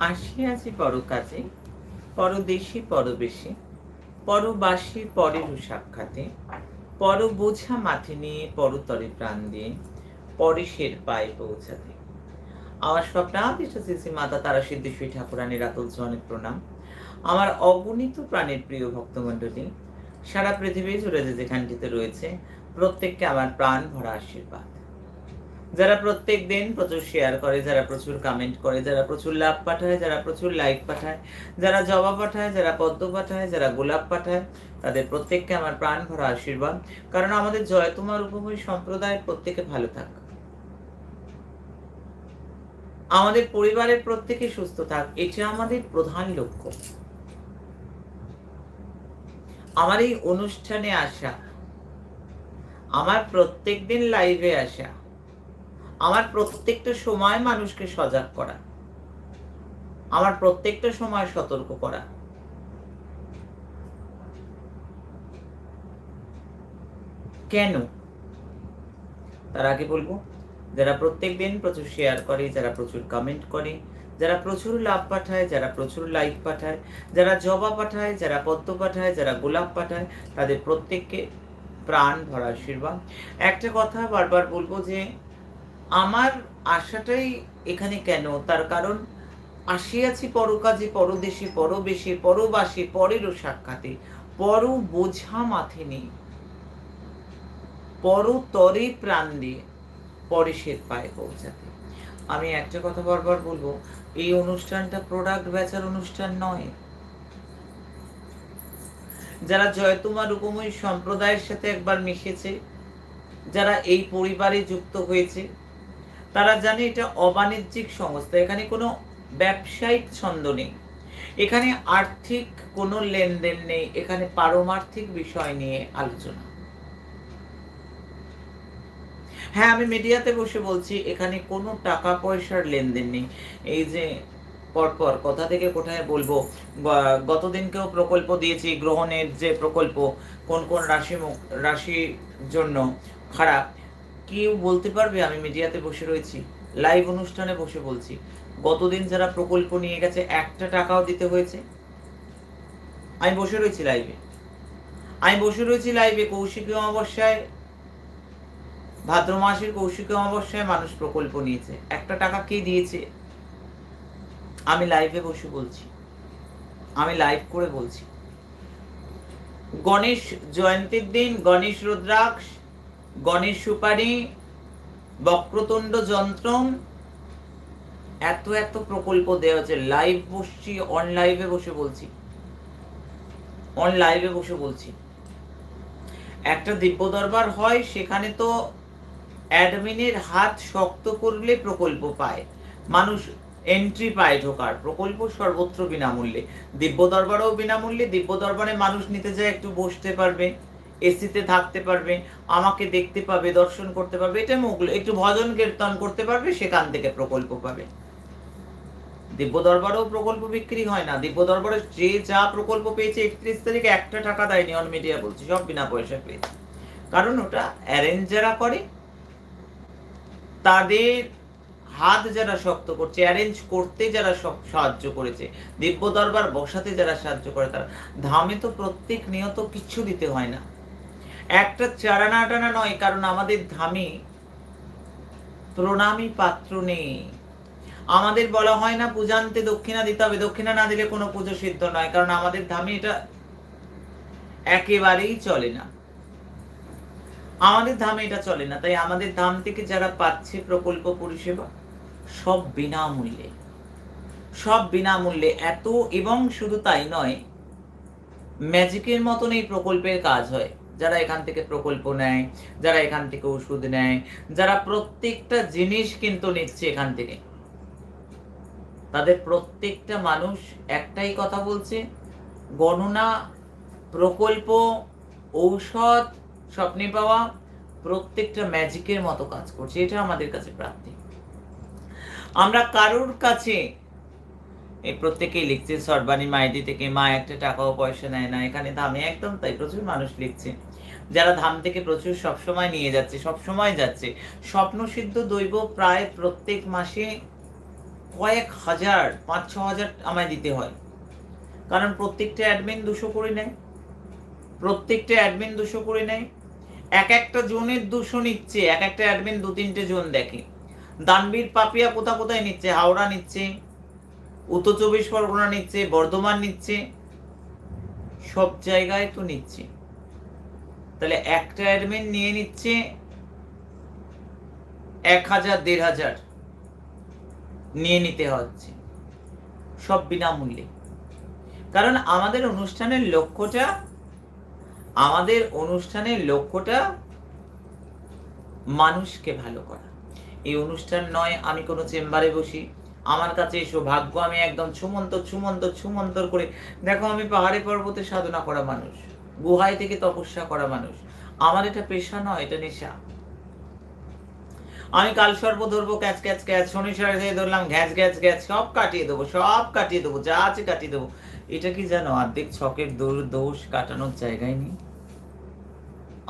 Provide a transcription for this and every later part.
আসিয়াছি পরকাজে, পরদেশী পরবেশে, পরবাসী পরের সাক্ষাতে পর বোঝা মাঠে নিয়ে পরতরে প্রাণ দিয়ে পরেশের পায়ে পৌঁছাতে। আমার স্বপ্নাদিষ্ট শ্রী মাতা তারা সিদ্ধেশ্বরী ঠাকুরানীর আতুল অনেক প্রণাম। আমার অগণিত প্রাণের প্রিয় ভক্তমণ্ডলী, সারা পৃথিবী জুড়ে যে যেখানটিতে রয়েছে, প্রত্যেককে আমার প্রাণ ভরা আশীর্বাদ। যারা প্রত্যেক দিন প্রচুর শেয়ার করে, যারা প্রচুর কমেন্ট করে, যারা প্রচুর লাভ পাঠায়, যারা প্রচুর লাইক পাঠায়, যারা জবা পাঠায়, যারা পদ্ম পাঠায়, যারা গোলাপ পাঠায়, তাদের প্রত্যেককে আমার প্রাণ ভরা আশীর্বাদ। কারণ আমাদের জয় তোমার উপময় সম্প্রদায়ের প্রত্যেকে ভালো থাক। আমাদের পরিবারের প্রত্যেকে সুস্থ থাক, এটা আমাদের প্রধান লক্ষ্য। আমার এই অনুষ্ঠানে আসা, আমার প্রত্যেক দিন লাইভে আসা আমার প্রত্যেকটা সময় মানুষকে সজাগ করা। আমার প্রত্যেকটা সময় সতর্ক করা। কেন? তার আগে বলব, যারা প্রত্যেক দিন প্রচুর শেয়ার করে, যারা প্রচুর কমেন্ট করে, যারা প্রচুর লাভ পাঠায়, যারা প্রচুর লাইক পাঠায়, যারা জবা পাঠায়, যারা পদ্ম পাঠায়, যারা গোলাপ পাঠায়, তাদের প্রত্যেককে প্রাণ ভরা আশীর্বাদ। একটা কথা বারবার বলব যে আমার আশাটাই এখানে কেন? তার কারণ আসিয়াছি পরকাজে, পরদেশে, পরবেশে, পরবাসে পরেরও সাক্ষাতে। পর বোঝা মাথে নেই। পর তরে প্রাণ দিয়ে পরেশের পায়ে পৌঁছাতে। আমি একটা কথা বারবার বলব, এই অনুষ্ঠানটা প্রোডাক্ট বেচার অনুষ্ঠান নয়। যারা জয়তুমা রূপময়ী সম্প্রদায়ের সাথে একবার মিশেছে, যারা এই পরিবারে যুক্ত হয়েছে তারা জানে এটা অবাণিজ্যিক সংস্থা, এখানে কোনো ব্যবসায়িক ছন্দ নেই। এখানে আর্থিক কোনো লেনদেন নেই, এখানে পারমার্থিক বিষয় নিয়ে আলোচনা। হ্যাঁ আমি মিডিয়াতে বসে বলছি, এখানে কোনো টাকা পয়সার লেনদেন নেই। এই যে পরপর, কথা থেকে কোথায় বলব? গতদিনকেও প্রকল্প দিয়েছি, গ্রহণের যে প্রকল্প, কোন কোন রাশি রাশির জন্য খারাপ। কেউ বলতে পারবে আমি মিডিয়াতে বসে রয়েছি, লাইভ অনুষ্ঠানে বসে বলছি। গতদিন যারা প্রকল্প নিয়ে গেছে, একটা টাকাও দিতে হয়েছে? আমি বসে রয়েছি লাইভে। আমি বসে রয়েছি লাইভে কৌশিকী অমাবস্যায়, ভাদ্র মাসের কৌশিকী অমাবস্যায় মানুষ প্রকল্প নিয়েছে। একটা টাকা কে দিয়েছে? আমি লাইভে বসে বলছি। আমি লাইভ করে বলছি। গণেশ জয়ন্তীর দিন, গণেশ রুদ্রাক্ষ গণেশ সুপারি, বক্রতুণ্ড যন্ত্রম, এত এত প্রকল্প দেওয়া হচ্ছে। লাইভ বসছি অন লাইভে বসে বলছি। অন লাইভে বসে বলছি। একটা দিব্য দরবার হয়, সেখানে তো অ্যাডমিনের হাত শক্ত করলে প্রকল্প পায়। মানুষ এন্ট্রি পায় ঢোকার। প্রকল্প সর্বত্র বিনামূল্যে। দিব্য দরবারও বিনামূল্যে। দিব্য দরবারে মানুষ নিতে যায়, একটু বসতে পারবে। এসিতে থাকতে পারবে, আমাকে দেখতে পাবে, দর্শন করতে পারবে, এটা মুগল, একটু ভজন কীর্তন করতে পারবে, সেখান থেকে প্রকল্প পাবে। দিব্য দরবারেও প্রকল্প বিক্রি হয় না। দিব্য দরবারে যে যা প্রকল্প পেয়েছে, একত্রিশ তারিখে একটা টাকা দেয়নি অন মিডিয়া বলছি, সব বিনা পয়সা পেয়েছে। কারণ ওটা অ্যারেঞ্জ যারা করে, তাদের হাত যারা শক্ত করছে অ্যারেঞ্জ করতে যারা সব সাহায্য করেছে, দিব্য দরবার বসাতে যারা সাহায্য করে, তারা ধামে তো প্রত্যেক নিয়ত কিচ্ছু দিতে হয় না। একটা চারানা টানা নয়, কারণ আমাদের ধামে প্রণামী পাত্র নেই। আমাদের বলা হয় না পূজান্তে দক্ষিণা দিতে হবে, দক্ষিণা না দিলে কোনো পুজো সিদ্ধ নয়, কারণ আমাদের ধামে এটা একেবারেই চলে না। আমাদের ধামে এটা চলে না, তাই আমাদের ধাম থেকে যারা পাচ্ছে প্রকল্প পরিষেবা, সব বিনামূল্যে সব বিনামূল্যে, এত এবং শুধু তাই নয় ম্যাজিকের মতন এই প্রকল্পের কাজ হয়। যারা এখান থেকে প্রকল্প নেয়, যারা এখান থেকে ওষুধ নেয়, যারা প্রত্যেকটা জিনিস কিন্তু নিচ্ছে এখান থেকে। তাদের প্রত্যেকটা মানুষ একটাই কথা বলছে, গণনা, প্রকল্প, ঔষধ, স্বপ্নে পাওয়া, প্রত্যেকটা ম্যাজিকের মতো কাজ করছে। এটা আমাদের কাছে প্রাপ্তি। আমরা কারোর কাছে এই প্রত্যেকেই লিখছে, সর্বাণী মাইদি থেকে মা একটা টাকাও পয়সা নেয় না, এখানে দামে একদম তাই প্রচুর মানুষ লিখছে। যারা ধাম থেকে প্রচুর সবসময় নিয়ে যাচ্ছে, সবসময় যাচ্ছে স্বপ্ন সিদ্ধ দৈব প্রায় প্রত্যেক মাসে কয়েক হাজার, পাঁচ, ছ হাজার আমায় দিতে হয়। কারণ প্রত্যেকটা অ্যাডমিন দুশো করে নেয়। প্রত্যেকটা অ্যাডমিন দুশো করে নেয়। এক একটা জোনের দুশো নিচ্ছে, এক একটা অ্যাডমিন দু তিনটে জোন দেখে। দানবীর পাপিয়া কোথা কোথায় নিচ্ছে? হাওড়া নিচ্ছে, উত্তর চব্বিশ পরগনা নিচ্ছে, বর্ধমান নিচ্ছে, সব জায়গায় তো নিচ্ছে। তাহলে একটা অ্যাডমিন নিয়ে নিচ্ছে এক হাজার, দেড় হাজার নিয়ে নিতে হচ্ছে। সব বিনামূল্যে। কারণ আমাদের অনুষ্ঠানের লক্ষ্যটা, আমাদের অনুষ্ঠানের লক্ষ্যটা মানুষকে ভালো করা। এই অনুষ্ঠান নয়, আমি কোনো চেম্বারে বসি। আমার কাছে এসো, ভাগ্য, আমি একদম ছুমন্ত ছুমন্ত ছুমন্তর করে, দেখো আমি পাহাড়ে পর্বতে সাধনা করা মানুষ। গুহায় থেকে তপস্যা করা মানুষ। আমার এটা পেশা নয়, এটা নেশা। আমি কাল সর্ব ধরবো, ক্যাচ ক্যাচ ক্যাচ, শনি সাড়ে ধরলাম, ঘ্যাচ ঘ্যাচ ঘ্যাচ, সব কাটিয়ে দেবো, সব কাটিয়ে দেবো, যা আছে কাটিয়ে দেবো। এটা কি জানো, আর্ধেক ছকের দোষ কাটানোর জায়গায় নেই।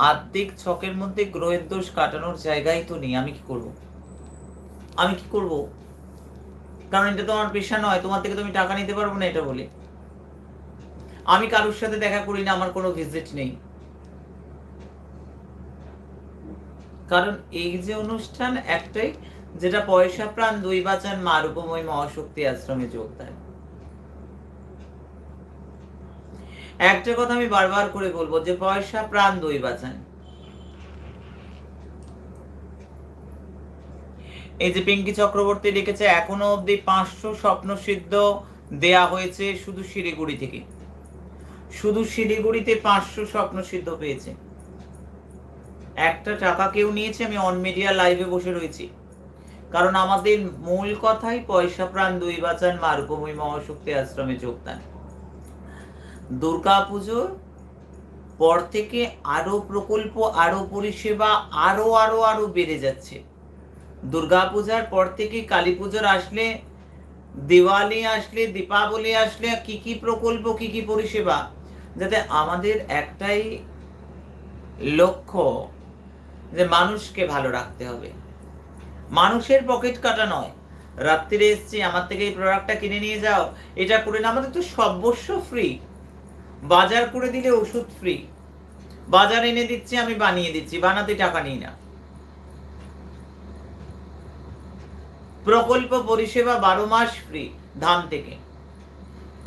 আর্ধেক ছকের মধ্যে গ্রহের দোষ কাটানোর জায়গায় তো নেই, আমি কি করব? আমি কি করব? কারণ এটা তো আমার পেশা নয়, তোমার থেকে তুমি টাকা নিতে পারব না এটা বলে। আমি কারোর সাথে দেখা করি না, আমার কোনো ভিজিট নেই। কারণ এই যে অনুষ্ঠান একটাই, যেটা পয়সা প্রাণ, দুই বাচান, মা রূপময় মহাশক্তি আশ্রমে যোগ দেয়। একটা কথা আমি বারবার করে বলব, যে পয়সা প্রাণ, দুই বাঁচান। এই যে পিঙ্কি চক্রবর্তী লিখেছে, এখনও অব্দি পাঁচশো স্বপ্ন সিদ্ধ দেয়া হয়েছে শুধু শিলিগুড়ি থেকে। শুধু শিলিগুড়িতে পাঁচশো স্বপ্ন সিদ্ধ পেয়েছে। একটা টাকা কেউ নিয়েছে, আমি অন মিডিয়া লাইভে বসে রয়েছি। কারণ আমাদের মূল কথাই পয়সা প্রাণ, দুই বাঁচান মার্গময় মহাশক্তি আশ্রমে যোগদান। দুর্গা পুজোর পর থেকে আরও প্রকল্প, আরও পরিষেবা, আরও আরও আরও বেড়ে যাচ্ছে। দুর্গাপূজার পর থেকে কালী পুজোর আসলে, দিওয়ালি আসলে, দীপাবলি আসলে, কি কি প্রকল্প, কি কি পরিষেবা যাতে আমাদের একটাই লক্ষ্য যে মানুষকে ভালো রাখতে হবে। মানুষের পকেট কাটা নয়। রাত্রিরে এসছি, আমার থেকে এই প্রোডাক্টটা কিনে নিয়ে যাও। এটা করে না, আমাদের তো সর্বস্ব ফ্রি বাজার করে দিলে ওষুধ ফ্রি বাজার এনে দিচ্ছি, আমি বানিয়ে দিচ্ছি, বানাতে টাকা নিই না। প্রকল্প পরিষেবা বারো মাস ফ্রি ধান থেকে।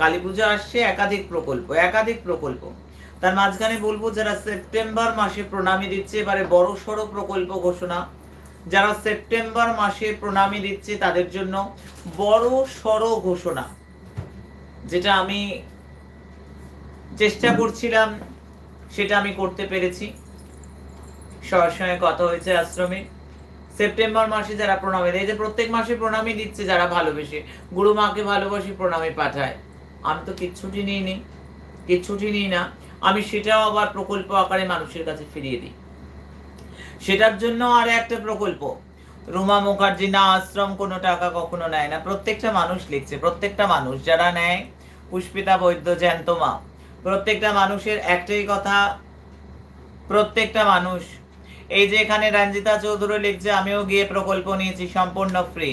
কালী পুজো আসছে, একাধিক প্রকল্প একাধিক প্রকল্প। তার মাঝখানে বলব যারা সেপ্টেম্বর মাসে প্রণামী দিচ্ছে, এবারে বড় সড়ো প্রকল্প ঘোষণা। যারা সেপ্টেম্বর মাসে প্রণামী দিচ্ছে, তাদের জন্য বড় সড়ো ঘোষণা। যেটা আমি চেষ্টা করছিলাম, সেটা আমি করতে পেরেছি। সবার সঙ্গে কথা হয়েছে আশ্রমে। সেপ্টেম্বর মাসে যারা প্রণামী দেয় যে প্রত্যেক মাসে প্রণামী দিচ্ছে যারা ভালোবেসে গুরু মাকে ভালোবাসি প্রণামী পাঠায়। আমি তো কিচ্ছুটি নিই নি কিচ্ছুটি নিই না। আমি সেটাও আবার প্রকল্প আকারে মানুষের কাছে ফিরিয়ে দিই। সেটার জন্য আর একটা প্রকল্প, রুমা মুখার্জি না আশ্রম কোনো টাকা কখনো নেয় না। প্রত্যেকটা মানুষ লিখছে, প্রত্যেকটা মানুষ যারা নেয়, পুষ্পিতা বৈদ্য জ্যান্তমা, প্রত্যেকটা মানুষের একটাই কথা, প্রত্যেকটা মানুষ এই যে এখানে রঞ্জিতা চৌধুরী লিখছে, আমিও গিয়ে প্রকল্প নিয়েছি, সম্পূর্ণ ফ্রি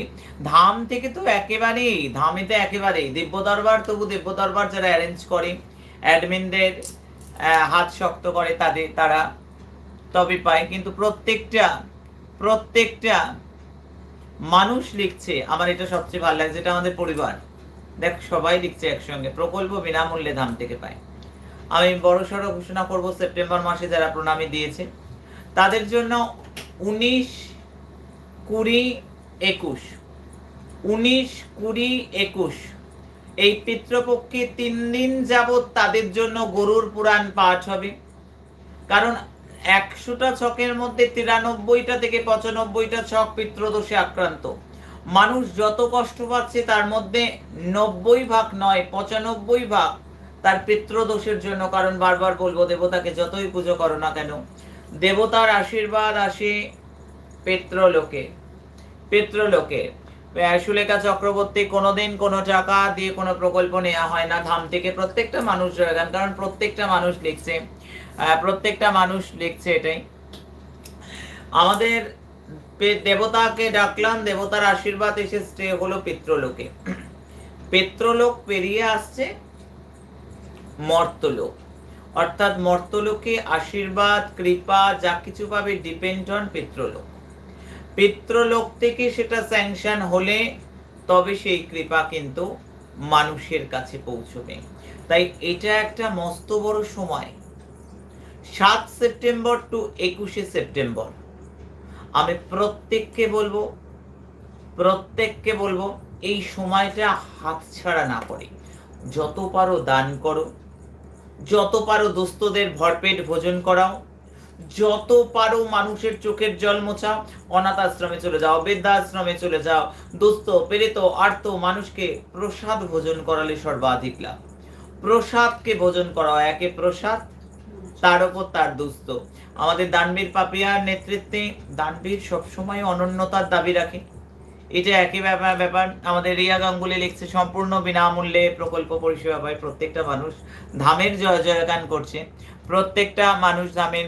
ধাম থেকে তো একেবারেই ধামেতে একেবারেই। দিব্য দরবার তবু দিব্য দরবার যারা অ্যারেঞ্জ করে অ্যাডমিনদের হাত শক্ত করে তাদের, তারা তবে পায়। কিন্তু প্রত্যেকটা প্রত্যেকটা মানুষ লিখছে, আমার এটা সবচেয়ে ভালো লাগছে এটা আমাদের পরিবার। দেখ, সবাই লিখছে একসঙ্গে, প্রকল্প বিনামূল্যে ধাম থেকে পায়। আমি বড় সড়ো ঘোষণা করব, সেপ্টেম্বর মাসে যারা প্রণামী দিয়েছে তাদের জন্য উনিশ কুড়ি একুশ। উনিশ কুড়ি একুশ। এই পিতৃপক্ষে তিন দিন যাবৎ তাদের জন্য গরুর পুরাণ পাঠ হবে। কারণ একশোটা ছকের মধ্যে তিরানব্বইটা থেকে পঁচানব্বইটা ছক পিতৃদোষে আক্রান্ত। মানুষ যত কষ্ট পাচ্ছে তার মধ্যে নব্বই ভাগ নয়, পঁচানব্বই ভাগ তার পিতৃদোষের জন্য। কারণ বারবার বলব, দেবতাকে যতই পুজো করো না কেন দেবতার আশীর্বাদ আসে পেত্রলোকে পেত্রলোকে। সুলেখা চক্রবর্তী কোনোদিন কোনো টাকা দিয়ে কোনো প্রকল্প নেওয়া হয় না। ধাম থেকে প্রত্যেকটা মানুষ জয়গান কারণ প্রত্যেকটা মানুষ লিখছে। প্রত্যেকটা মানুষ লিখছে এটাই। আমাদের দেবতাকে ডাকলাম, দেবতার আশীর্বাদ এসে স্টে হলো পিত্রলোকে। পিত্রলোক পেরিয়ে আসছে মর্তলোক। অর্থাৎ মর্তলোকে আশীর্বাদ, কৃপা, যা কিছু পাবে ডিপেন্ড অন পিত্রলোক। পিত্রলোক থেকে সেটা স্যাংশন হলে তবে সেই কৃপা কিন্তু মানুষের কাছে পৌঁছবে। তাই এটা একটা মস্ত বড় সময়। সাত সেপ্টেম্বর টু একুশে সেপ্টেম্বর। আমি প্রত্যেককে বলব প্রত্যেককে বলব, এই সময়টা হাতছাড়া না করে। যত পারো দান করো। যত পারো দুস্থদের ভরপেট ভোজন করাও, যত পারো মানুষের চোখের জল মোছাও, অনাথ আশ্রমে চলে যাও, বৃদ্ধাশ্রমে চলে যাও দুস্থ পেরেত আর্ত মানুষকে প্রসাদ ভোজন করালে সর্বাধিক লাভ। প্রসাদকে ভোজন করাও একে প্রসাদ, তার উপর তার দুস্থ আমাদের দানবীর পাপিয়ার নেতৃত্বে দানবীর সবসময় অনন্যতার দাবি রাখে। এটা একই ব্যাপার ব্যাপার। আমাদের রিয়া গাঙ্গুলি লিখছে, সম্পূর্ণ বিনামূল্যে প্রকল্প পরিষেবা পায় প্রত্যেকটা মানুষ। ধামের জয় জয়গান করছে। প্রত্যেকটা মানুষ ধামের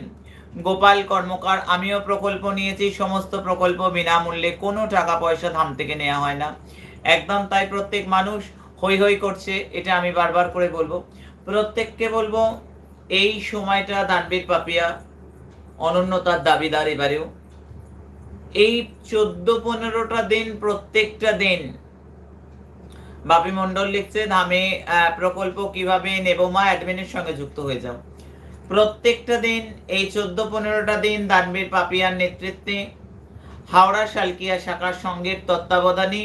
গোপাল কর্মকার, আমিও প্রকল্প নিয়েছি। সমস্ত প্রকল্প বিনামূল্যে। কোনো টাকা পয়সা ধাম থেকে নেওয়া হয় না। একদম তাই প্রত্যেক মানুষ হই হই করছে। এটা আমি বারবার করে বলব। প্রত্যেককে বলব, এই সময়টা দানবীর পাপিয়া অনন্যতার দাবিদার এবারেও এই চোদ্দ পনেরোটা দিন প্রত্যেকটা দিন। বাপি মন্ডল লিখছে আহ, প্রকল্প কীভাবে নেব মা? অ্যাডমিনের সঙ্গে যুক্ত হয়ে যাও। প্রত্যেকটা দিন এই চোদ্দ পনেরোটা দিন দানবীর পাপিয়ার নেতৃত্বে হাওড়া শালকিয়া শাখার সঙ্গের তত্ত্বাবধানে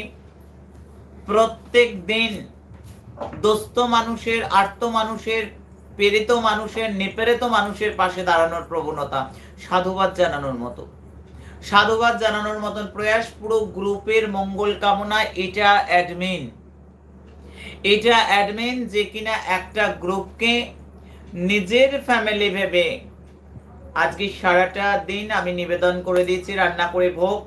প্রত্যেক দিন দোস্ত মানুষের আর্ত মানুষের প্রেরিত মানুষের নিপেরিত মানুষের পাশে দাঁড়ানোর প্রবণতা সাধুবাদ জানানোর মতো। সাধুবাদ জানানোর মতন প্রয়াস পুরো গ্রুপের মঙ্গল কামনা, এটা অ্যাডমিন এটা অ্যাডমিন যে কিনা একটা গ্রুপকে নিজের ফ্যামিলি ভেবে আজকে সারাটা দিন আমি নিবেদন করে দিয়েছি, রান্না করে ভোগ।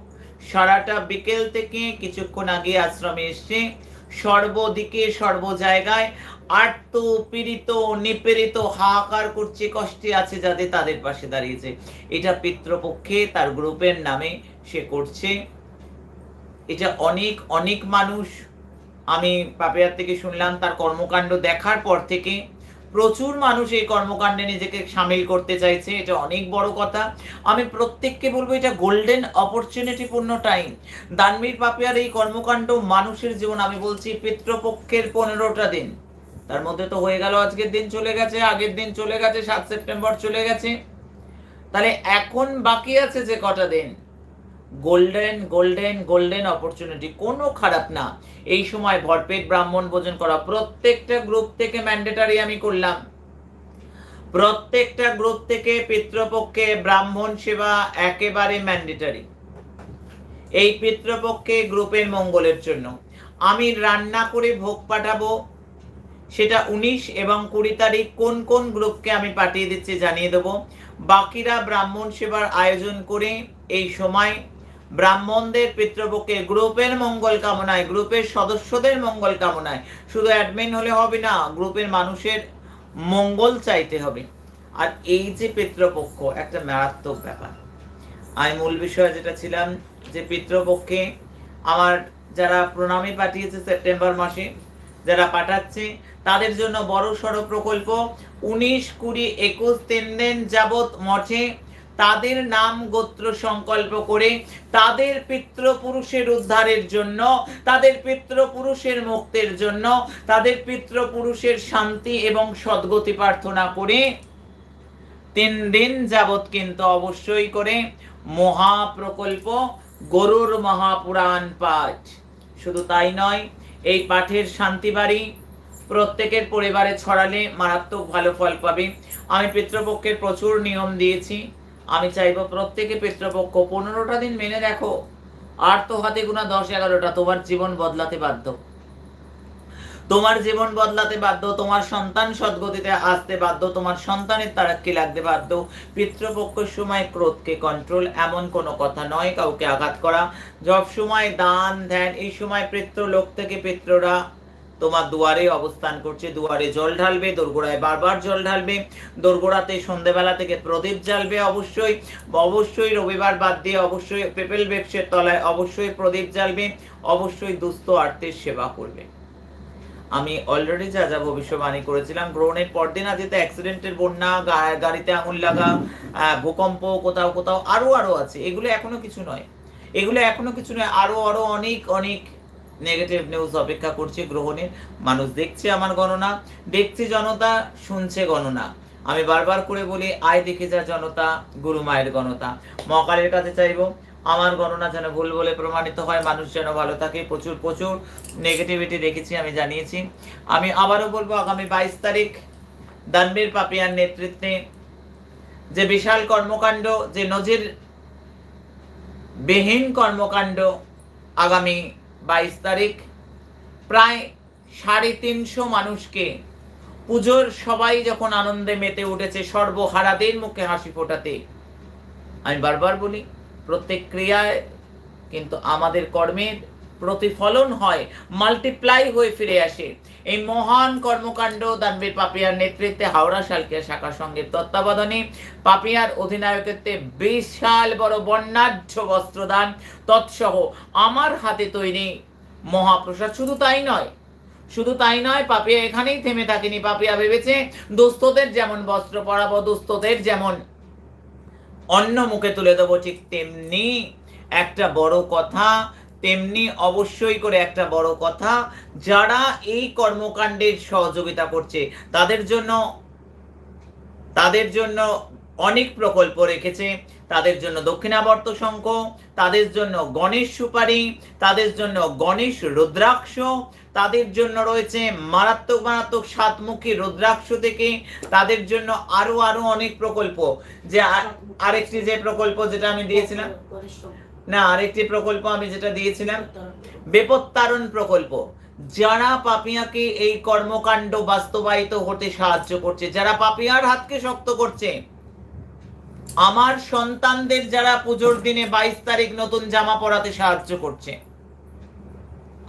সারাটা বিকেল থেকে কিছুক্ষণ আগে আশ্রমে এসছে। সর্বদিকে সর্ব জায়গায় আর্ত, পীড়িত, নিপীড়িত, হাহাকার করছে, কষ্টে আছে যাদের তাদের পাশে দাঁড়িয়েছে। এটা পিতৃপক্ষে তার গ্রুপের নামে সে করছে। এটা অনেক অনেক মানুষ, আমি পাপিয়ার থেকে শুনলাম, তার কর্মকাণ্ড দেখার পর থেকে প্রচুর মানুষ এই কর্মকাণ্ডে নিজেকে সামিল করতে চাইছে। এটা অনেক বড় কথা। আমি প্রত্যেককে বলব, এটা গোল্ডেন অপরচুনিটি পূর্ণ টাইম দানবীর পাপিয়ার এই কর্মকাণ্ড মানুষের জীবন, আমি বলছি পিতৃপক্ষের পনেরোটা দিন। তার মধ্যে তো হয়ে গেল, আজকের দিন চলে গেছে, আগের দিন চলে গেছে, সাত সেপ্টেম্বর চলে গেছে। তাহলে এখন বাকি আছে যে কটা দিন? গোল্ডেন গোল্ডেন গোল্ডেন অপরচুনিটি কোনো খারাপ না। এই সময় ভরপেট ব্রাহ্মণ ভোজন করা প্রত্যেকটা গ্রুপ থেকে ম্যান্ডেটারি আমি করলাম। প্রত্যেকটা গ্রুপ থেকে পিতৃপক্ষে ব্রাহ্মণ সেবা একেবারে ম্যান্ডেটারি এই পিতৃপক্ষে গ্রুপের মঙ্গলের জন্য। আমি রান্না করে ভোগ পাঠাবো সেটা উনিশ এবং কুড়ি তারিখ কোন কোন গ্রুপকে আমি পাঠিয়ে দিচ্ছি জানিয়ে দেবো। বাকিরা ব্রাহ্মণ সেবার আয়োজন করে এই সময় ব্রাহ্মণদের পিতৃপক্ষে গ্রুপের মঙ্গল কামনায়, গ্রুপের সদস্যদের মঙ্গল কামনায়। শুধু অ্যাডমিন হলে হবে না, গ্রুপের মানুষের মঙ্গল চাইতে হবে। আর এই যে পিতৃপক্ষ, একটা মারাত্মক ব্যাপার। আমি মূল বিষয় যেটা ছিলাম যে পিতৃপক্ষে আমার যারা প্রণামী পাঠিয়েছে সেপ্টেম্বর মাসে যারা পাঠাচ্ছে, তাদের জন্য বড় সড়ো প্রকল্প। উনিশ কুড়ি একুশ তিন দিন যাবৎ মঠে তাদের নাম গোত্র সংকল্প করে তাদের পিতৃপুরুষের উদ্ধারের জন্য, তাদের পিতৃপুরুষের মুক্তির জন্য, তাদের পিতৃপুরুষের শান্তি এবং সদ্গতি প্রার্থনা করে তিন দিন যাবৎ কিন্তু অবশ্যই করে মহা প্রকল্প গরুর মহাপুরাণ পাঠ। শুধু তাই নয় এই পাঠের শান্তি বাড়ি প্রত্যেকের পরিবারে ছড়ালে মারাত্মক ভালো ফল পাবে। আমি পিতৃপক্ষের প্রচুর নিয়ম দিয়েছি। আমি চাইব প্রত্যেকে পিতৃপক্ষ পনেরোটা দিন মেনে দেখো। আর তো হাতে গুণা দশ এগারোটা, তোমার জীবন বদলাতে বাধ্য। তোমার জীবন বদলাতে বাধ্য, তোমার সন্তান সদ্গতিতে আসতে বাধ্য, তোমার সন্তানের তারাক্কি লাগতে বাধ্য? পিতৃপক্ষের সময় ক্রোধকে কন্ট্রোল এমন কোনো কথা নয়, কাউকে আঘাত করা। সব সময় দান, ধ্যান, এই সময় পিতৃ লোক থেকে পিতৃরা তোমার দুয়ারে অবস্থান করছে, দুয়ারে জল ঢালবে, দোরগোড়ায় বারবার জল ঢালবে, দোরগোড়াতে সন্ধেবেলা থেকে প্রদীপ জ্বালবে অবশ্যই অবশ্যই রবিবার বাদ দিয়ে অবশ্যই পেপেল বেপসের তলায় অবশ্যই প্রদীপ জ্বালবে, অবশ্যই দুস্থ আর্থের সেবা করবে। আমি অলরেডি যা যা ভবিষ্যবাণী করেছিলাম, গ্রহণের পরদিন আজ তো অ্যাক্সিডেন্টের বন্যা গাড়িতে আঙুল লাগা ভূকম্প, কোথাও কোথাও আরও আরও আছে, এগুলো এখনও কিছু নয়। এগুলো এখনও কিছু নয়, আরও আরও অনেক অনেক নেগেটিভ নিউজ অপেক্ষা করছে গ্রহণের। মানুষ দেখছে আমার গণনা, দেখছে জনতা, শুনছে গণনা। আমি বারবার করে বলি, আয় দেখে যা জনতা, গুরু মায়ের গণতা। মকালের কাছে চাইব আমার গণনা যেন ভুল বলে প্রমাণিত হয়, মানুষ যেন ভালো থাকে। প্রচুর প্রচুর নেগেটিভিটি দেখেছি, আমি জানিয়েছি। আমি আবারও বলব, আগামী বাইশ তারিখ দানবীর পাপিয়ার নেতৃত্বে যে বিশাল কর্মকাণ্ড, যে নজির বিহীন কর্মকাণ্ড আগামী বাইশ তারিখ, প্রায় সাড়ে তিনশো মানুষকে পুজোর সবাই যখন আনন্দে মেতে উঠেছে সর্বহারাদের মুখে হাসি ফোটাতে। আমি বারবার বলি প্রত্যেক ক্রিয়ায় কিন্তু আমাদের কর্মের প্রতিফলন হয় মাল্টিপ্লাই হয়ে ফিরে আসে। এই মহান কর্মকাণ্ড দানবীর পাপিয়ার নেতৃত্বে হাওড়া শালকিয়া শাখা সঙ্গে তত্ত্বাবধানে পাপিয়ার অধিনায়কত্বে বিশাল বড় বর্ণাঢ্য বস্ত্রদান তৎসহ আমার হাতে তৈরি মহাপ্রসাদ। শুধু তাই নয়, শুধু তাই নয়, পাপিয়া এখানেই থেমে থাকেনি। পাপিয়া ভেবেছে দুস্থদের যেমন বস্ত্র পরাবো দুস্থদের যেমন অন্য মুখে তুলে দেবো ঠিক তেমনি একটা বড় কথা, তেমনি অবশ্যই করে একটা বড় কথা, যারা এই কর্মকাণ্ডের সহযোগিতা করছে, তাদের জন্য তাদের জন্য অনেক প্রকল্প রেখেছে, তাদের জন্য দক্ষিণাবর্ত শঙ্খ, তাদের জন্য গণেশ সুপারি, তাদের জন্য গণেশ রুদ্রাক্ষ তাদের জন্য রয়েছে মারাত্মক মারাত্মক সাতমুখী রুদ্রাক্ষ থেকে তাদের জন্য আরও আরও অনেক প্রকল্প। যে আরেকটি যে প্রকল্প যেটা আমি দিয়েছিলাম, না, আরেকটি প্রকল্প আমি যেটা দিয়েছিলাম, বেপত্তারণ প্রকল্প। যারা পাপিয়াকে এই কর্মকাণ্ড বাস্তবায়িত হতে সাহায্য করছে, যারা পাপিয়ার হাতকে শক্ত করছে, আমার সন্তানদের যারা পুজোর দিনে বাইশ তারিখ নতুন জামা পরাতে সাহায্য করছে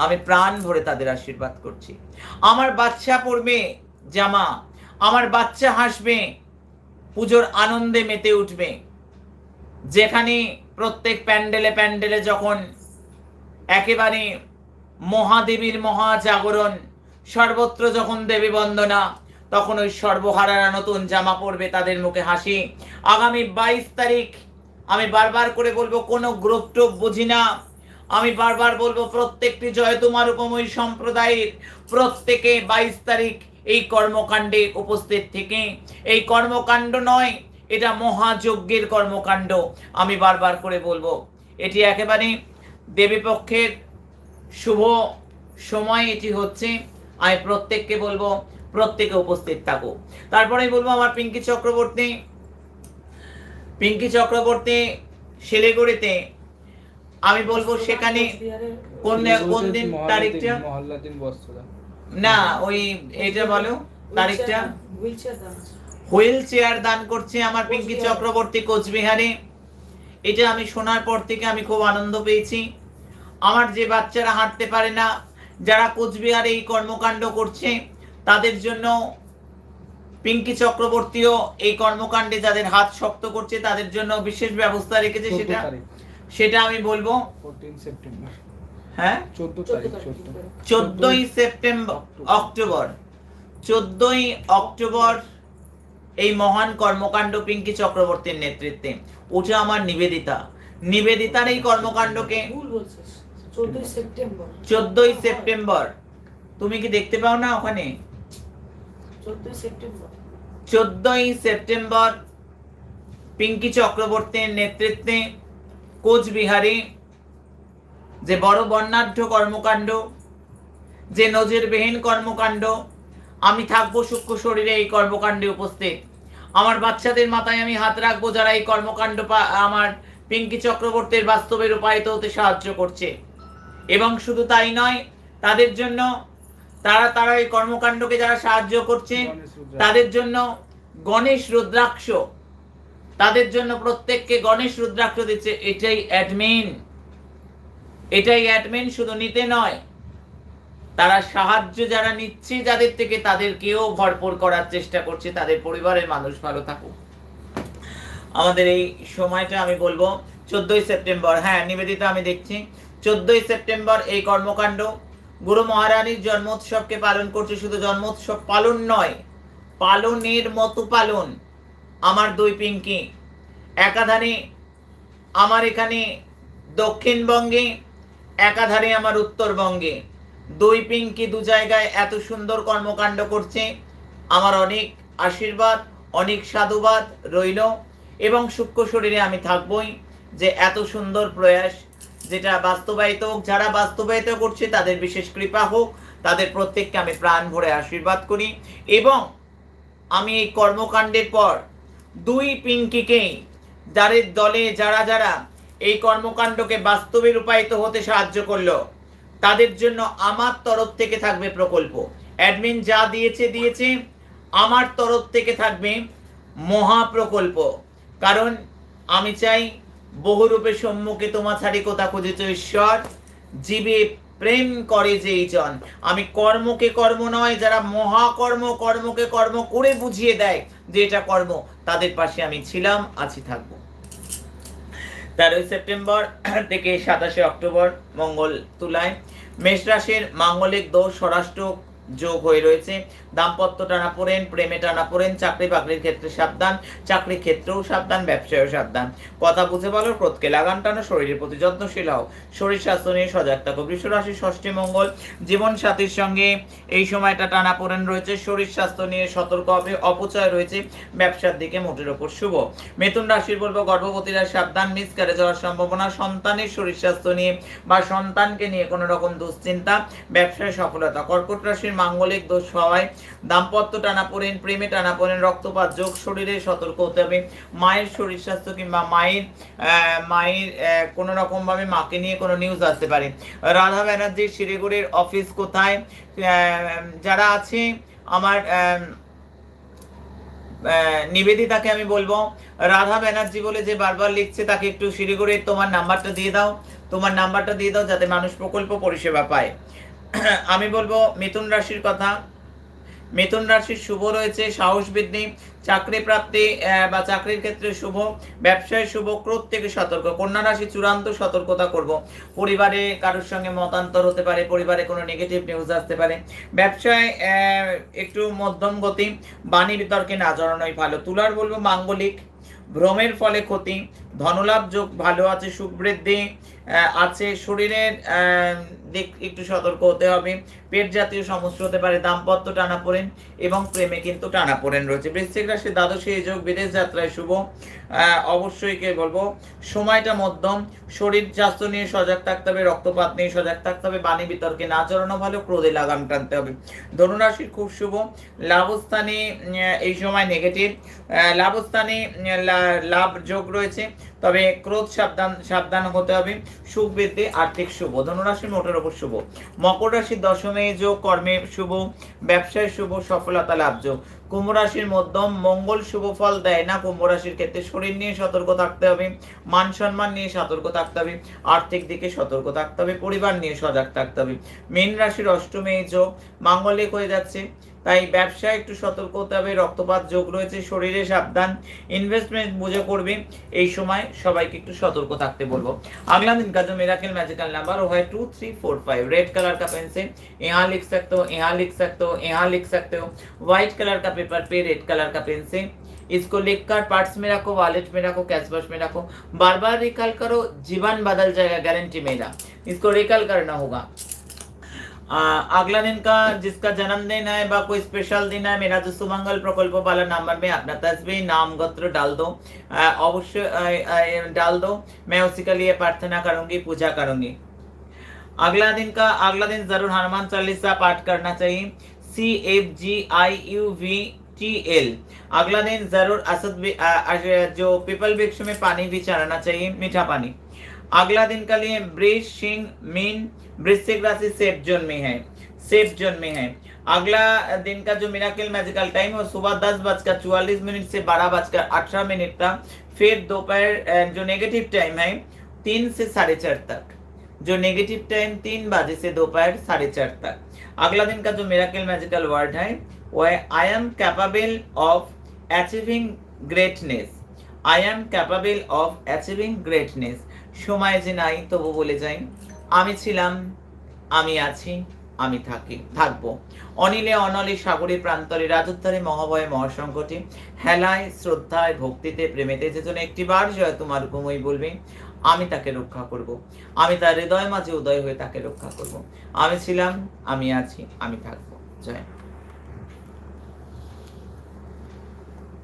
আমি প্রাণ ভরে তাদের আশীর্বাদ করছি। আমার বাচ্চা পড়বে জামা, আমার বাচ্চা হাসবে, পুজোর আনন্দে মেতে উঠবে। যেখানে প্রত্যেক প্যান্ডেলে প্যান্ডেলে যখন একেবারে মহাদেবীর মহাজাগরণ সর্বত্র যখন দেবী বন্দনা, তখন ওই সর্বহারারা নতুন জামা পরবে তাদের মুখে হাসি। আগামী বাইশ তারিখ আমি বারবার করে বলব, কোনো গ্রুপ টুপ বুঝি না। আমি বারবার বলব, প্রত্যেকটি জয় তোমার উপময় সম্প্রদায়ের প্রত্যেকে বাইশ তারিখ এই কর্মকাণ্ডে উপস্থিত থেকে। এই কর্মকাণ্ড নয়, এটা মহাযজ্ঞের কর্মকাণ্ড। আমি বারবার করে বলব, এটি একেবারে দেবীপক্ষের শুভ সময় এটি হচ্ছে। আমি প্রত্যেককে বলব, প্রত্যেকে উপস্থিত থাকো। তারপরে বলব আমার পিঙ্কি চক্রবর্তী। পিঙ্কি চক্রবর্তী শিলিগুড়িতে আমি বলব সেখানে কোন কোন দিন তারিখটা? না ওই এটা বলো তারিখটা? হুইল চেয়ার দান করছে আমার পিঙ্কি কোচবিহার। চক্রবর্তী কোচবিহারে। এটা আমি শোনার পর থেকে আমি খুব আনন্দ পেয়েছি। আমার যে বাচ্চারা হাঁটতে পারে না যারা কোচবিহারে এই কর্মকাণ্ড করছে তাদের জন্য পিঙ্কি চক্রবর্তীও এই কর্মকাণ্ডে যাদের হাত শক্ত করছে তাদের জন্য বিশেষ ব্যবস্থা রেখেছে সেটা সেটা আমি বলব। সেপ্টেম্বর হ্যাঁ? চোদ্দ তারিখ চোদ্দ। চোদ্দই সেপ্টেম্বর অক্টোবর চোদ্দই অক্টোবর এই মহান কর্মকাণ্ড পিঙ্কি চক্রবর্তীর নেতৃত্বে। ওটা আমার নিবেদিতা। নিবেদিতার এই কর্মকাণ্ডকে চোদ্দই সেপ্টেম্বর তুমি কি দেখতে পাও না ওখানে? চোদ্দই সেপ্টেম্বর পিঙ্কি চক্রবর্তীর নেতৃত্বে কোচবিহারে যে বড় বর্ণাঢ্য কর্মকাণ্ড, যে নজিরবিহীন কর্মকাণ্ড, আমি থাকব সূক্ষ্ম শরীরে এই কর্মকাণ্ডে উপস্থিত। আমার বাচ্চাদের মাথায় আমি হাত রাখব যারা এই কর্মকাণ্ড আমার পিঙ্কি চক্রবর্তীর বাস্তবে রূপায়িত হতে সাহায্য করছে। এবং শুধু তাই নয়, তাদের জন্য তারা তারা এই কর্মকাণ্ডকে যারা সাহায্য করছে, তাদের জন্য গণেশ রুদ্রাক্ষ তাদের জন্য প্রত্যেককে গণেশ রুদ্রাক্ষ দিচ্ছে, এটাই অ্যাডমিন এটাই অ্যাডমিন শুধু নিতে নয়, তারা সাহায্য যারা নিচ্ছে যাদের থেকে তাদেরকেও ভরপুর করার চেষ্টা করছে, তাদের পরিবারের মানুষ ভালো থাকুক। আমাদের এই সময়টা আমি বলব, চোদ্দই সেপ্টেম্বর হ্যাঁ নিবেদিতা আমি দেখছি, চোদ্দই সেপ্টেম্বর এই কর্মকাণ্ড। গুরু মহারানীর জন্মোৎসবকে পালন করছে, শুধু জন্মোৎসব পালন নয়, পালনের মতো পালন। আমার দুই পিঙ্কি। একাধারে আমার এখানে দক্ষিণবঙ্গে, একাধারে আমার উত্তরবঙ্গে। দুই পিঙ্কি দু জায়গায় এত সুন্দর কর্মকাণ্ড করছে। আমার অনেক আশীর্বাদ, অনেক সাধুবাদ রইল এবং সূক্ষ্ম শরীরে আমি থাকবই যে এত সুন্দর প্রয়াস যেটা বাস্তবায়িত হোক, যারা বাস্তবায়িত করছে তাদের বিশেষ কৃপা হোক, তাদের প্রত্যেককে আমি প্রাণ ভরে আশীর্বাদ করি এবং আমি এই কর্মকাণ্ডের পর দুই পিঙ্কিকেই যাদের দলে যারা যারা এই কর্মকাণ্ডকে বাস্তবে রূপায়িত হতে সাহায্য করল, তাদের জন্য আমার তরফ থেকে থাকবে প্রকল্প। অ্যাডমিন যা দিয়েছে দিয়েছে। আমার তরফ থেকে থাকবে মহা প্রকল্প কারণ আমি চাই বহুরূপে সম্মুখে তোমা ছাড়ি কোথা খুঁজেছ, ঈশ্বর? জীবে প্রেম করে যেই জন। আমি কর্মকে কর্ম নয়, যারা মহাকর্ম কর্মকে কর্ম করে বুঝিয়ে দেয় যে এটা কর্ম, তাদের পাশে আমি ছিলাম, আছি, থাকব। তেরোই সেপ্টেম্বর থেকে সাতাশে অক্টোবর, মঙ্গল তুলায়। মেষ মাঙ্গলিক দোষ, স্বরাষ্ট্র যোগ হয়ে রয়েছে। দাম্পত্য টানা পড়েন, প্রেমে টানা পড়েন, চাকরি বাকরির ক্ষেত্রে সাবধান, চাকরি ক্ষেত্রেও সাবধান, ব্যবসায়ও সাবধান। কথা বুঝে বলো ক্রোধকে লাগান টানো, শরীরের প্রতি যত্নশীল হও শরীর স্বাস্থ্য নিয়ে সজাগ থাকো রাশি ষষ্ঠী মঙ্গল, জীবন সাথীর সঙ্গে এই সময়টা টানা পড়েন রয়েছে। শরীর স্বাস্থ্য নিয়ে সতর্ক হবে, অপচয় রয়েছে। ব্যবসার দিকে মোটের ওপর শুভ। মিথুন রাশির বলব, গর্ভবতীরা সাবধান মিস করে যাওয়ার সম্ভাবনা। সন্তানের শরীর স্বাস্থ্য নিয়ে বা সন্তানকে নিয়ে কোনো রকম দুশ্চিন্তা। ব্যবসায় সফলতা। কর্কট রাশির মাঙ্গলিক দোষ হওয়ায় দাম্পত্য টানা পড়েন, প্রেমে টানা পড়েন, রক্তপাত, যোগ, শরীরে সতর্ক হতে হবে। মায়ের শরীর স্বাস্থ্য কিংবা মায়ের মায়ের কোনো রকম ভাবে মাকে নিয়ে কোনো নিউজ আসতে পারে। রাধা ব্যানার্জির শিলিগুড়ির অফিস কোথায়? যারা আছে, আমার নিবেদিতাকে আমি বলব, রাধা ব্যানার্জি বলে যে বারবার লিখছে, তাকে একটু শিলিগুড়ির তোমার নাম্বারটা দিয়ে দাও। তোমার নাম্বারটা দিয়ে দাও যাতে মানুষ প্রকল্প পরিষেবা পায়। আমি বলব, মিথুন রাশির কথা মিথুন রাশির শুভ রয়েছে, সাহস বৃদ্ধি, চাকরি প্রাপ্তি বা চাকরির ক্ষেত্রে শুভ, ব্যবসায় শুভ, ক্রোধ থেকে সতর্ক, কন্যা রাশি চূড়ান্ত সতর্কতা করব। পরিবারে কারোর সঙ্গে মতান্তর হতে পারে, পরিবারে কোনো নেগেটিভ নিউজ আসতে পারে। ব্যবসায় একটু মধ্যম গতি, বাণী বিতর্কে না জড়ানোই ভালো। তুলার বলব মাঙ্গলিক, ভ্রমের ফলে ক্ষতি, ধনলাভ যোগ ভালো আছে, সুখ বৃদ্ধি আছে শরীরের দিক একটু সতর্ক হতে হবে। পেট জাতীয় সমস্যা হতে পারে, দাম্পত্য টানা পড়েন এবং প্রেমে কিন্তু টানা পড়েন রয়েছে। বৃশ্চিক রাশি দ্বাদশী, এই যোগ বিদেশ যাত্রায় শুভ। অবশ্যই কে বলব? সময়টা মধ্যম, শরীর স্বাস্থ্য নিয়ে সজাগ থাকতে হবে, রক্তপাত নিয়ে সজাগ থাকতে হবে, বাণী বিতর্কে না জড়ানো ভালো, ক্রোধে লাগাম টানতে হবে। ধনুরাশির খুব শুভ। লাভস্থানে এই সময় নেগেটিভ লাভস্থানে লাভ যোগ রয়েছে। তবে ক্রোধ সাবধান সাবধান হতে হবে। সুখ বৃদ্ধি, আর্থিক শুভ। ধনুরাশি মোটের ওপর শুভ। মকর রাশির দশমে যোগ, কর্মে শুভ, ব্যবসায় শুভ, সফলতা লাভযোগ। কুম্ভ রাশির মধ্যম, মঙ্গল শুভ ফল দেয় না। কুম্ভ রাশির ক্ষেত্রে শরীর নিয়ে সতর্ক থাকতে হবে, মান সম্মান নিয়ে সতর্ক থাকতে হবে, আর্থিক দিকে সতর্ক থাকতে হবে, পরিবার নিয়ে সজাগ থাকতে হবে। মীন রাশির অষ্টমে যোগ, মাঙ্গলিক হয়ে যাচ্ছে। তাই ব্যবসায় একটু সতর্ক হতে হবে রক্তপাত যোগ রয়েছে শরীরে সাবধান ইনভেস্টমেন্ট বুঝে করবে এই সময় সবাইকে একটু সতর্ক থাকতে বলবো अगला दिन का जो मेराकल मैजिकल नंबर वो है two three four five red colour का पेन से यहाँ लिख सकते हो यहाँ लिख सकते हो यहाँ लिख सकते हो व्हाइट कलर का पेपर पे रेड कलर का पेन से इसको लिखकर पार्ट्स में रखो वॉलेट में रखो कैश बॉक्स में रखो बार बार रिकॉल करो जीवन बदल जाएगा गारंटी मेरा इसको रिकॉल करना होगा आ, अगला दिन का जिसका जन्मदिन है बा, कोई स्पेशल दिन है, मेरा जो सुमंगल प्रकल्प वाला नंबर में अपना तस्वीर, नाम गोत्र डाल दो। अवश्य डाल दो। मैं उसी के लिए प्रार्थना करूँगी, पूजा करूँगी। अगला दिन का, अगला दिन ज़रूर हनुमान चालीसा पाठ करना चाहिए। C F G I U V T L अगला दिन ज़रूर असद जो पीपल वृक्ष में पानी भी चढ़ाना चाहिए, मीठा पानी। अगला दिन का लिए ब्रिज सिंह मीन वृश्चिक राशि सेफ जोन में है सेफ जोन में है अगला दिन का जो मिराकल मैजिकल टाइम है वो सुबह दस बजकर चौवालीस मिनट से बारह बजकर अठारह मिनट तक फिर दोपहर अ, जो नेगेटिव टाइम है तीन से साढ़े चार तक जो नेगेटिव टाइम तीन बजे से दोपहर साढ़े चार तक अगला दिन का जो मेराकल मैजिकल वर्ड है वो है I am capable of achieving greatness I am capable of achieving greatness সময় যে নাই তবু বলে যাই আমি ছিলাম, আমি আছি, আমি থাকি, থাকব। অনিলে অনলে সাগরে প্রান্তরে, রাজত্বরে মহাভয়ে মহাসংকটে, হেলায়, শ্রদ্ধায়, ভক্তিতে, প্রেমেতে, যে জন্য একটি বার জয় তোমার ঘুমই বলবে, আমি তাকে রক্ষা করব। আমি তার হৃদয় মাঝে উদয় হয়ে তাকে রক্ষা করব। আমি ছিলাম, আমি আছি, আমি থাকব। জয়।